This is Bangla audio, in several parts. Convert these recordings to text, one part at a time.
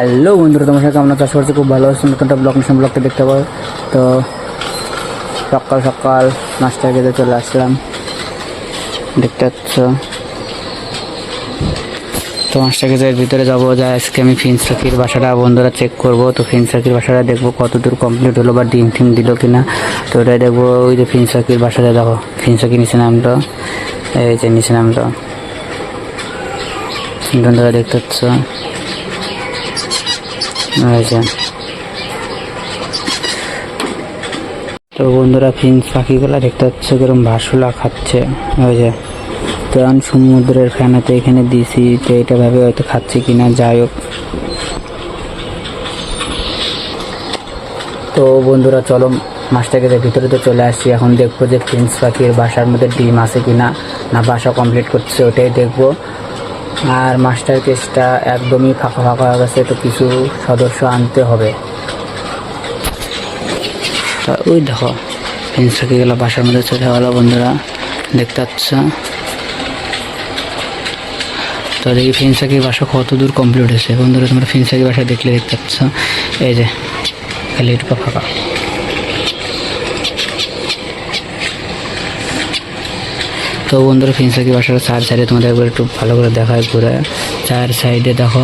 হ্যালো বন্ধুরা, তোমার সাথে আমরা চাষ করছি খুব ভালো নতুন একটা ব্লগ মিশন ব্লগটা দেখতে পাবো। তো, সকাল সকাল নাস্তা খেতে চলে আসলাম। দেখতে পাচ্ছ? তো মাস্টার কেজের ভিতরে যাব যা আজকে আমি ফিন্স পাখির বাসাটা বন্ধুরা চেক করব। তো ফিন্স পাখির বাসাটা দেখব কত দূর কমপ্লিট হলো বা ডিম টিম দিল কিনা। তো ওটাই দেখব, ওই যে ফিন্স পাখির বাসাটা দেখো ফিন্স পাখি নিচে নামলো। এই যে নিচে নামলো। বন্ধুরা দেখতে পাচ্ছ? যে তো বন্ধুরা ফিন্স পাখিগুলো দেখতে পাচ্ছ কীরকম ভাসুলা খাচ্ছে। যে তো আমি সমুদ্রের ফ্যানাতে এখানে দিছি, তো এটা ভাবে হয়তো খাচ্ছে কিনা, যাই হোক। তো বন্ধুরা চলো, মাছটাকে ভিতরে তো চলে আসছি, এখন দেখব যে ফিন্স পাখির বাসার মধ্যে ডিম আছে কিনা, না বাসা কমপ্লিট করছে, ওটাই দেখব। আর মাস্টার কেসটা একদমই ফাঁকা ফাঁকা হয়ে গেছে, তো কিছু সদস্য আনতে হবে। ওই দেখো ফিন্স পাখিগুলো বাসার মধ্যে চলে গেলো বন্ধুরা, দেখতে পাচ্ছ? তো দেখি ফিনসাকির বাসা কত দূর কমপ্লিট হয়েছে। বন্ধুরা, তোমরা ফিনসাকির বাসা দেখলে দেখতে পাচ্ছ। এই যে, খালি একটু ফাঁকা। তো বন্ধুরা ফিনসাকি বাসার চার সাইডে তোমাদের একবার একটু ভালো করে দেখায় ঘুরে। চার সাইডে দেখো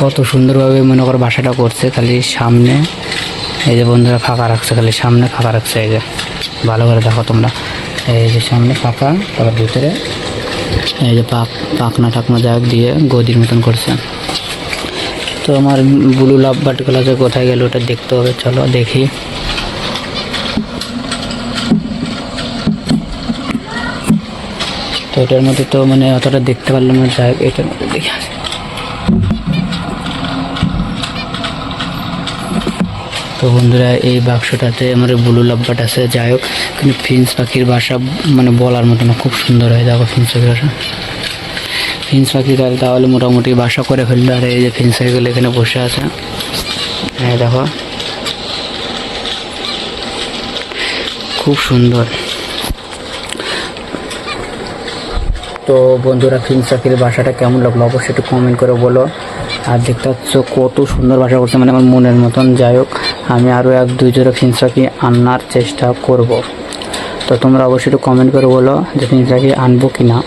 কত সুন্দরভাবে মনে করো বাসাটা করছে, খালি সামনে। এই যে বন্ধুরা, ফাঁকা রাখছে, খালি সামনে ফাঁকা রাখছে, এই যে। ভালো করে দেখো তোমরা। এই যে সামনে ফাঁকা, তারপর ভিতরে এই যে পাক, পাকনা টাকনা যাক দিয়ে গদির মতন করছে। তো আমার ব্লু লাভ বাটগুলো যে কোথায় গেল ওটা দেখতে হবে, চলো দেখি। তো এটার মধ্যে তো মানে অতটা দেখতে পারলাম না, যাই এটার মধ্যে দেখে আসি। তো বন্ধুরা, এই বাক্সটাতে আমার ব্লু লাভবাট আছে, যাই হোক, কিন্তু ফিন্স পাখির বাসা মানে বলার মতো না, খুব সুন্দর হয়, দেখো ফিন্স পাখির বাসা ফিন্স পাখি তাহলে মোটামুটি বাসা করে ফেলল, আর এই যে ফিন্স পাখিগুলো এখানে বসে আছে। হ্যাঁ দেখো। খুব সুন্দর। তো বন্ধুরা পাখির বাসাটা কেমন লাগল অবশ্যই একটু কমেন্ট করে বলো। আর দেখতে পাচ্ছ কত সুন্দর বাসা করছে মানে আমার মনের মতন। যাই হোক, আমি আরও এক দুই জোড়া ফিন্স পাখি আনার চেষ্টা করব। তো তোমরা অবশ্যই একটু কমেন্ট করে বলো যে ফিন্স পাখি আনব কি না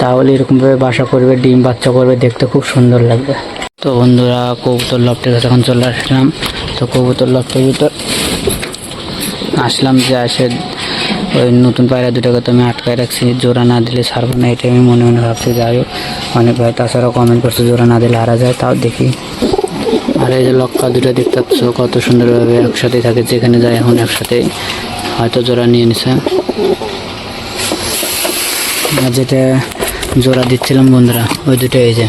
তাহলে এরকমভাবে বাসা করবে, ডিম বাচ্চা করবে, দেখতে খুব সুন্দর লাগবে। তো বন্ধুরা, কবুতর লফটের কাছে এখন চলে আসলাম। তো কবুতর লফটের ভিতর আসলাম যে আসে ওই নতুন পায়রা দুটোকে তো আমি আটকায় রাখছি, জোড়া না দিলে ছাড়বো না এটা আমি মনে মনে ভাবছি। যাই হোক, অনেক ভাই তাছাড়াও কমেন্ট করছে, জোড়া না দিলে হারা যায়, তাও দেখি। আর এই যে লক্কা দুটো দেখতে পাচ্ছ, কত সুন্দরভাবে একসাথে থাকে, যেখানে যায় এখন একসাথে হয়তো জোড়া নিয়ে নিছে। আর যেটা জোড়া দিচ্ছিলাম বন্ধুরা, ওই দুটো এই যে।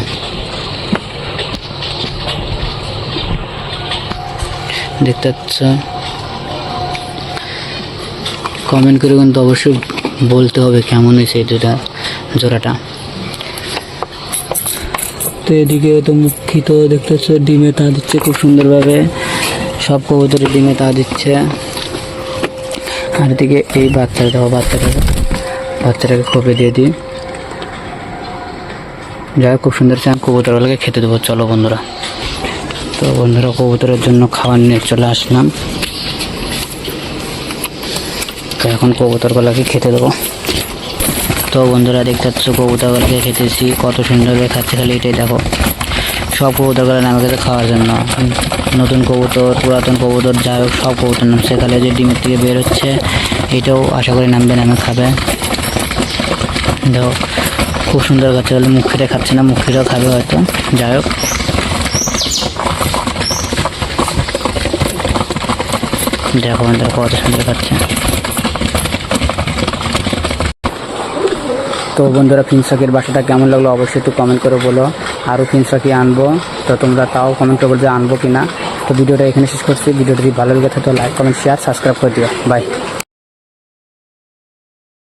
দেখতে পাচ্ছ কমেন্ট করে কিন্তু অবশ্যই বলতে হবে কেমন হয়েছে এই দুটা জোড়াটা। তো এদিকে তো মুখী তো দেখতে পাচ্ছ, ডিমে তা দিচ্ছে খুব সুন্দরভাবে। সব কবুতরে ডিমে তা দিচ্ছে। আর এদিকে এই বাচ্চাটা দেখো বাচ্চাটাকে বাচ্চাটাকে খোপে দিয়ে দিই। যাই খুব সুন্দর চান কবুতরগুলোকে খেতে দেবো। চলো বন্ধুরা। তো বন্ধুরা, কবুতরের জন্য খাবার নিয়ে চলে আসলাম। তো এখন কবুতরগুলোকে খেতে দেবো। তো বন্ধুরা, দেখতে পাচ্ছ কবুতরগুলোকে খেতেছি, কত সুন্দরভাবে খাচ্ছে খালি এটাই দেখো। সব কবুতরগুলো নামে গেছে খাওয়ার জন্য। নতুন কবুতর, পুরাতন কবুতর, যাই হোক, সব কবুতর নামছে। খালি যে ডিমের থেকে বের হচ্ছে, এটাও আশা করি নামবে, নামে খাবে। দেখো, খুব সুন্দর খাচ্ছে তাহলে মুখিটা খাচ্ছে না মুখিটাও খাবে হয়তো, যাই হোক। দেখো দেখো কত সুন্দর খাচ্ছে। তো বন্ধুরা ফিনসকের বাসাটা কেমন লাগল অবশ্যই একটু কমেন্ট করে বলো। আরও ফিনসকি আনব। তো তোমরা তাও কমেন্ট করে বলো যে আনব কি না তো ভিডিওটা এখানে শেষ করছি। ভিডিওটা যদি ভালো লেগে থাকে, তো লাইক কমেন্ট শেয়ার সাবস্ক্রাইব করে দিও। বাই